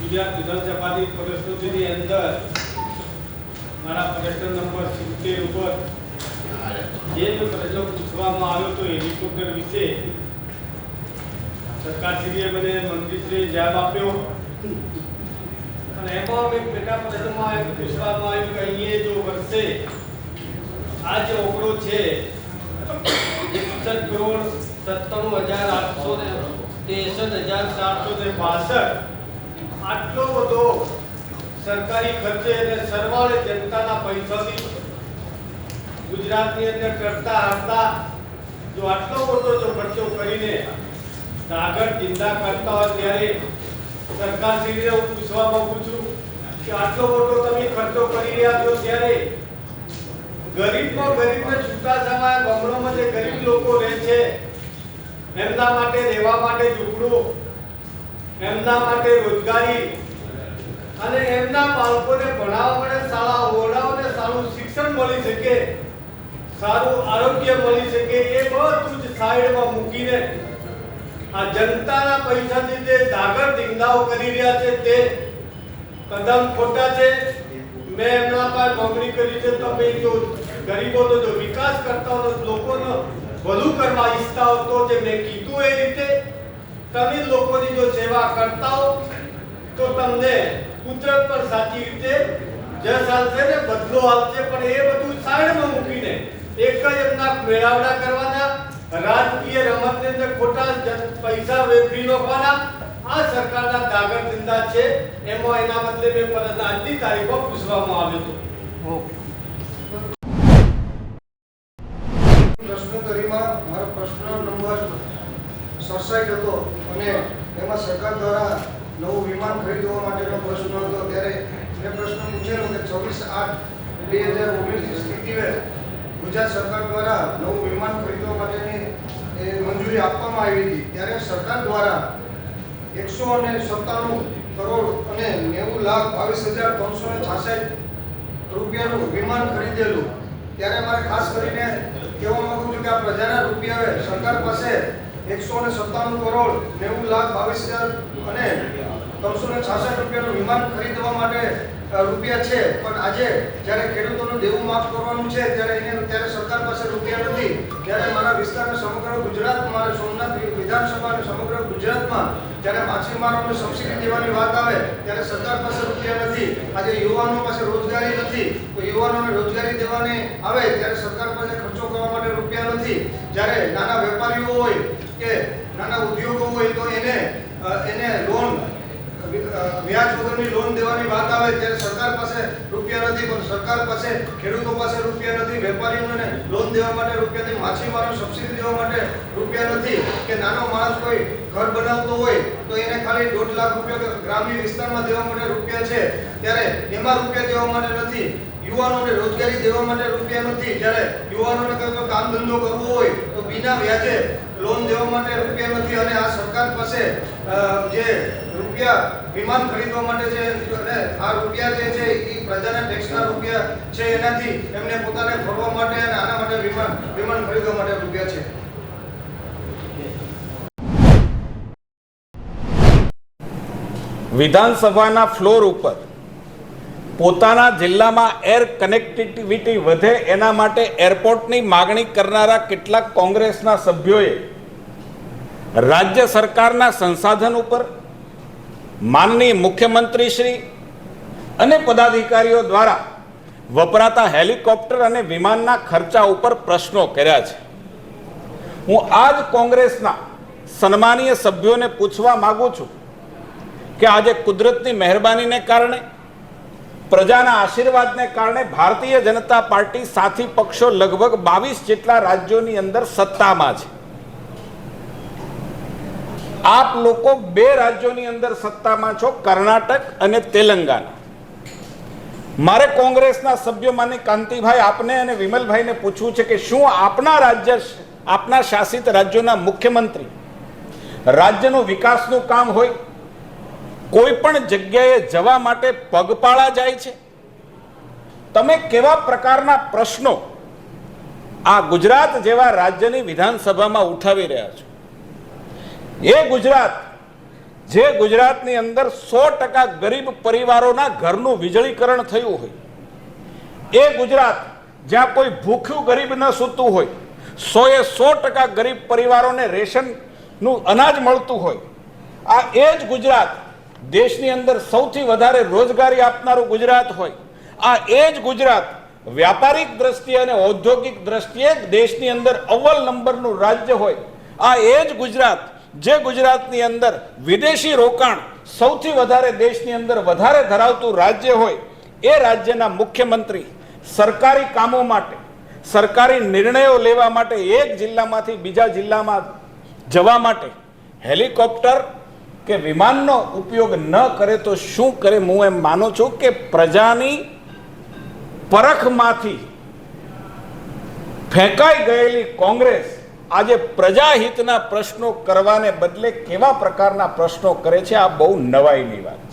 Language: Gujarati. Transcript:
ગુજરાત વિધાનસભાની પરિસ્થિતિની અંદર મારા પ્રશ્ન નંબર સિત્તેર ઉપર જે પ્રશ્ન પૂછવામાં આવ્યો હતો હેલિકોપ્ટર વિશે સરકારશ્રીએ મને મંત્રીશ્રીએ જવાબ આપ્યો. અને એમાં મેં પેટા પ્રશ્નમાં એમ પૂછવામાં આવ્યું કે અહીંયા જો વર્ષે આ જે ઓકડો છે સત્તાણું હજાર આઠસો ને ત્રેસઠ સરકારી અને સરવાળે જનતાના પૈસાથી ગુજરાતની ખર્ચો કરીને આગળ ચિંતા કરતા હોય ત્યારે સરકારશ્રીને હું પૂછવા માંગુ છું કે આટલો મોટો તમે ખર્ચો કરી રહ્યા છો ત્યારે ગરીબમાં ગરીબને છૂટા છવાયા ગામડામાં જે ગરીબ લોકો રહે છે એમના માટે રહેવા માટે ઝૂંપડું, એમના માટે રોજગારી અને એમના બાળકોને ભણાવવા માટે શાળા ઓરડાઓને સારું શિક્ષણ મળી શકે, સારું આરોગ્ય મળી શકે એ બધું જ સાઈડમાં મૂકીને આ જનતાના પૈસાથી જે ધાગર ધીંગાઓ કરી રહ્યા છે તે કદમ ખોટા છે. મેં એમના પાસે માંગણી કરી છે, તમે જો ગરીબોનો જો વિકાસ કરતા હો તો જે મેં કીધું એ રીતે, તમે લોકોની જો સેવા કરતા હો, તો તમને કુદરત પર સાચી રીતે જસ આવશે ને બદલો આવશે પણ એ બધું સાઈડમાં મૂકીને એક જ એમના મેળાવડા કરવાના, રાજકીય રમતની અંદર ખોટા પૈસા વેફી નાખવાના. આ સરકારના દાગર ધંધા છે. એમાં એના બદલે મેં પરત આજની તારીખમાં પૂછવામાં આવ્યો હતો. પ્રશ્નોત્તરીમાં મારો પ્રશ્ન નંબર સડસઠ હતો અને એમાં સરકાર દ્વારા નવું વિમાન ખરીદવા માટેનો પ્રશ્ન હતો. ત્યારે મેં પ્રશ્ન પૂછેલો કે છવ્વીસ આઠ બે હજાર ઓગણીસની સ્થિતિએ ગુજરાત સરકાર દ્વારા નવું વિમાન ખરીદવા માટેની મંજૂરી આપવામાં આવી હતી. ત્યારે સરકાર દ્વારા એકસો અને સત્તાણું કરોડ અને નેવું લાખ બાવીસ હજાર ત્રણસો ને છાસઠ રૂપિયાનું વિમાન ખરીદેલું. ત્યારે મારે ખાસ કરીને કહેવા માંગુ છું કે આ પ્રજાના રૂપિયા સરકાર પાસે એકસો ને સત્તાણું કરોડ નેવું લાખ બાવીસ હજાર અને ત્રણસો ને છાસઠ રૂપિયાનું વિમાન ખરીદવા માટે રૂપિયા છે. પણ આજે જ્યારે ખેડૂતોનું દેવું માફ કરવાનું છે, ત્યારે એને ત્યારે સરકાર પાસે રૂપિયા નથી. ત્યારે મારા વિસ્તારના સમગ્ર ગુજરાત મારે સોમનાથ વિધાનસભા અને સમગ્ર ગુજરાતમાં જ્યારે માછીમારોને સબસિડી દેવાની વાત આવે, ત્યારે સરકાર પાસે રૂપિયા નથી. આજે યુવાનો પાસે રોજગારી નથી. તો યુવાનોને રોજગારી દેવાની આવે, ત્યારે સરકાર પાસે ખર્ચો કરવા માટે રૂપિયા નથી. જ્યારે નાના વેપારીઓ હોય કે નાના ઉદ્યોગો હોય તો એને એને લોન વ્યાજ વગરની લોન દેવાની વાત આવે ત્યારે સરકાર પાસે રૂપિયા નથી, પણ સરકાર પાસે ખેડૂતો પાસે રૂપિયા નથી, વેપારીઓને લોન દેવા માટે રૂપિયા નથી, માછીમારો સબસિડી દેવા માટે રૂપિયા નથી. કે નાનો માણસ કોઈ ઘર બનાવતો હોય તો એને ખાલી દોઢ લાખ રૂપિયા ગ્રામ્ય વિસ્તારમાં દેવા માટે રૂપિયા છે. ત્યારે એમાં રૂપિયા દેવા માટે નથી. યુવાનોને રોજગારી દેવા માટે રૂપિયા નથી. જ્યારે યુવાનોને કોઈ કામ ધંધો કરવો હોય તો બિના વ્યાજે લોન દેવા માટે રૂપિયા નથી અને આ સરકાર પાસે જે રૂપિયા વિમાન ખરીદવા માટે છે અને આ રૂપિયા જે છે એ પ્રજાના ટેક્સના રૂપિયા છે, એનાથી એમને પોતાને ફરવા માટે અને આના માટે વિમાન વિમાન ખરીદવા માટે રૂપિયા છે. વિધાનસભાના ફ્લોર ઉપર પોતાના જિલ્લામાં એર કનેક્ટિવિટી વધે એના માટે એરપોર્ટની માગણી કરનારા કેટલાક કોંગ્રેસના સભ્યોએ રાજ્ય સરકારના સંસાધન ઉપર માનનીય મુખ્યમંત્રી શ્રી અને પદાધિકારીઓ દ્વારા વપરાતા હેલિકોપ્ટર અને વિમાનના ખર્ચા ઉપર પ્રશ્નો કર્યા છે. હું આ જ કોંગ્રેસના સન્માનીય સભ્યોને પૂછવા માગું છું કે આજે કુદરતની મહેરબાનીને કારણે પ્રજાના આશીર્વાદને કારણે ભારતીય જનતા પાર્ટી સાથી પક્ષો લગભગ બાવીસ જેટલા રાજ્યોની અંદર સત્તામાં છે. આપ લોકો બે રાજ્યોની અંદર સત્તામાં છો, કર્ણાટક અને તેલંગાના. મારે કોંગ્રેસના સભ્યો માની કાંતિભાઈ આપને અને વિમલભાઈને પૂછવું છે કે શું આપના રાજ્ય આપના શાસિત રાજ્યોના મુખ્યમંત્રી રાજ્યનું વિકાસનું કામ હોય કોઈ પણ જગ્યાએ જવા માટે પગપાળા જાય છે? તમે કેવા પ્રકારના પ્રશ્નો આ ગુજરાત જેવા રાજ્યની વિધાનસભામાં ઉઠાવી રહ્યા છો? એ ગુજરાત, જે ગુજરાતની અંદર સો ટકા ગરીબ પરિવારોના ઘરનું વીજળીકરણ થયું હોય, એ ગુજરાત જ્યાં કોઈ ભૂખ્યું ગરીબ ન સૂતું હોય, સોએ સો ટકા ગરીબ પરિવારોને રેશનનું અનાજ મળતું હોય, આ એ જ ગુજરાત દેશની અંદર સૌથી વધારે રોજગારી આપનારું ગુજરાત હોય. આ એ જ ગુજરાત વ્યાપારિક દ્રષ્ટિએ અને ઔદ્યોગિક દ્રષ્ટિએ દેશની અંદર અવ્વલ નંબરનું રાજ્ય હોય. આ એ જ ગુજરાત જે ગુજરાતની અંદર વિદેશી રોકાણ સૌથી વધારે દેશની અંદર વધારે ધરાવતું રાજ્ય હોય. એ રાજ્યના મુખ્યમંત્રી સરકારી કામો માટે, સરકારી નિર્ણયો લેવા માટે એક જિલ્લામાંથી બીજા જિલ્લામાં જવા માટે હેલિકોપ્ટર કે વિમાનનો ઉપયોગ ન કરે તો શું કરે? હું એમ માનું છું કે પ્રજાની પરખમાંથી ફેંકાઈ ગયેલી કોંગ્રેસ આજે પ્રજાહિતના પ્રશ્નો કરવાને બદલે કેવા પ્રકારના પ્રશ્નો કરે છે? આ બહુ નવાઈની વાત.